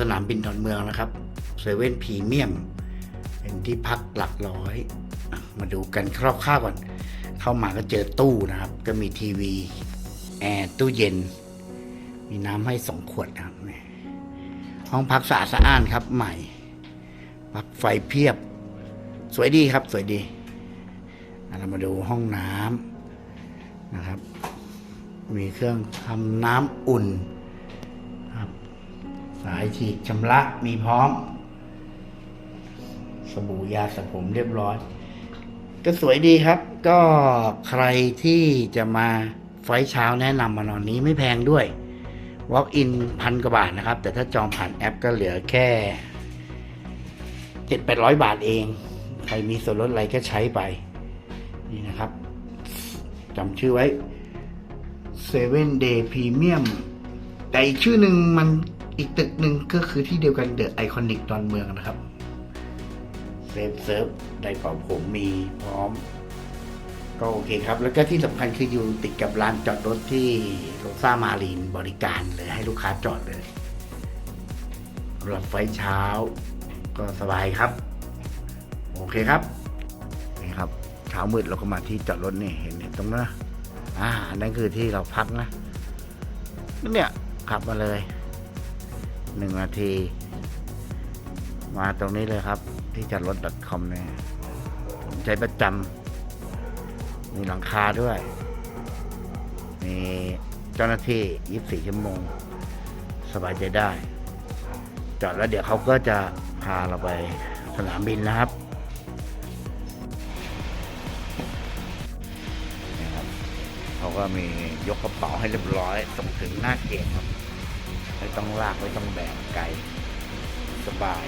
สนามบินดอนเมืองนะครับเซเว่นพรีเมียมเป็นที่พักหลักร้อย มาดูกันคร่าวๆก่อนเข้ามาก็เจอตู้นะครับ ก็มีทีวีแอร์ตู้เย็น มีน้ำให้สองขวดนะครับห้องพักสะอาดสะอ้านครับใหม่ปลั๊กไฟเพียบ สวยดีครับสวยดีเรามาดูห้องน้ำนะครับ มีเครื่องทำน้ำอุ่น สายฉีดชำระมีพร้อม สบู่ยาสระผมเรียบร้อย ก็สวยดีครับ ก็ใครที่จะมาไฟเช้าแนะนำมานอนนี้ไม่แพงด้วย Walk in พันกว่าบาทนะครับ แต่ถ้าจองผ่านแอปก็เหลือแค่เจ็ดแปดร้อยบาทเอง ใครมีส่วนลดอะไรก็ใช้ไป นี่นะครับจำชื่อไว้ Seven Day Premium แต่อีกชื่อหนึ่งมัน อีกตึกหนึ่งก็คือที่เดียวกันเดอะไอคอนิกดอนเมืองนะครับเซฟเซิร์ฟไดเป่าผมมีพร้อม ก็โอเคครับ แล้วก็ที่สำคัญคืออยู่ติดกับลานจอดรถที่โรซ่ามารีนบริการเลยให้ลูกค้าจอดเลยสำหรับไฟเช้า ก็สบายครับ โอเคครับนี่ครับ เช้ามืดเราก็มาที่จอดรถนี่เห็นเห็นตรงนั้นนะอ่าอันนั้นคือที่เราพักนะเนี่ยขับมาเลย หนึ่งนาที มาตรงนี้เลยครับ ที่จอดรถ .com เนี่ยผมใช้ประจำมีหลังคาด้วย มีเจ้าหน้าที่ 24 ชั่วโมง สบายใจได้ จอดแล้วเดี๋ยวเขาก็จะพาเราไปสนามบินนะครับนี่ครับเขาก็มียกกระเป๋าให้เรียบร้อย ส่งถึงหน้าเกตครับ ไม่ต้องลากไม่ต้องแบกไกลสบาย